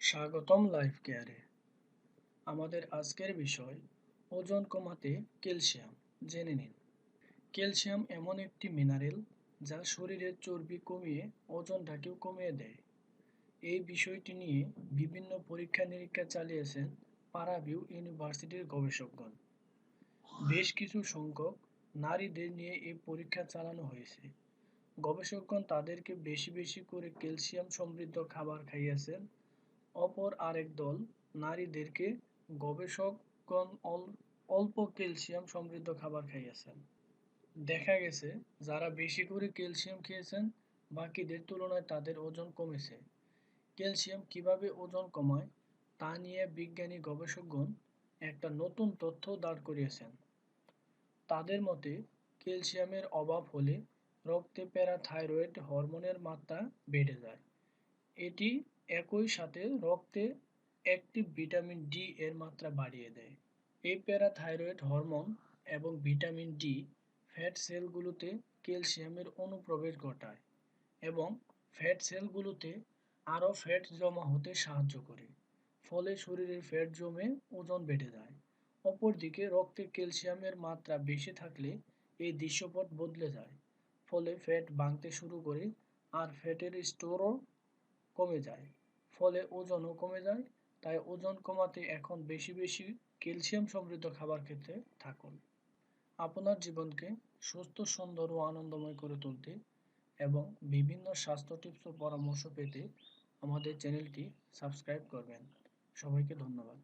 স্বাগতম লাইফ কেয়ারে। আমাদের আজকের বিষয়, ওজন কমাতে ক্যালসিয়াম। জেনে নিন। ক্যালসিয়াম এমন একটি মিনারেল যা শরীরের চর্বি কমিয়ে ওজনটাকেও কমিয়ে দেয়। এই বিষয়টি নিয়ে বিভিন্ন পরীক্ষা নিরীক্ষা চালিয়েছেন পারাভিউ ইউনিভার্সিটির গবেষকগণ। বেশ কিছু সংখ্যক নারীদের নিয়ে এই পরীক্ষা চালানো হয়েছে। গবেষকগণ তাদেরকে বেশি বেশি করে ক্যালসিয়াম সমৃদ্ধ খাবার খাইয়েছেন অপর আরেক দল, নারীদেরকে গবেষকগণ অল্প ক্যালসিয়াম সমৃদ্ধ খাবার খাইয়েছেন। দেখা গেছে, যারা বেশি করে ক্যালসিয়াম খেয়েছেন, বাকিদের তুলনায় তাদের ওজন কমেছে। ক্যালসিয়াম কীভাবে ওজন কমায়, তা নিয়ে বিজ্ঞানী গবেষকগণ একটা নতুন তথ্য দাঁড় করিয়েছেন। তাদের মতে, ক্যালসিয়ামের অভাব হলে রক্তে প্যারাথাইরয়েড হরমোনের মাত্রা বেড়ে যায়। এটি একই সাথে রক্তে অ্যাক্টিভ ভিটামিন ডি এর মাত্রা বাড়িয়ে দেয়। এই প্যারাথাইরয়েড হরমোন এবং ভিটামিন ডি ফ্যাট সেলগুলোতে ক্যালসিয়ামের অনুপ্রবেশ ঘটায় এবং ফ্যাট সেলগুলোতে আরও ফ্যাট জমা হতে সাহায্য করে, ফলে শরীরের ফ্যাট জমে ওজন বেড়ে যায়। অপরদিকে রক্তে ক্যালসিয়ামের মাত্রা বেশি থাকলে এই দৃশ্যপট বদলে যায়, ফলে ফ্যাট ভাঙতে শুরু করে আর ফ্যাটের স্টোরও কমে যায়। ফলে ওজনও কমে যায়, তাই ওজন কমাতে এখন বেশি বেশি ক্যালসিয়াম সমৃদ্ধ খাবার খেতে থাকুন। আপনার জীবনকে সুস্থ, সুন্দর ও আনন্দময় করে তুলতে এবং বিভিন্ন স্বাস্থ্য টিপস ও পরামর্শ পেতে আমাদের চ্যানেলটি সাবস্ক্রাইব করবেন। সবাইকে ধন্যবাদ।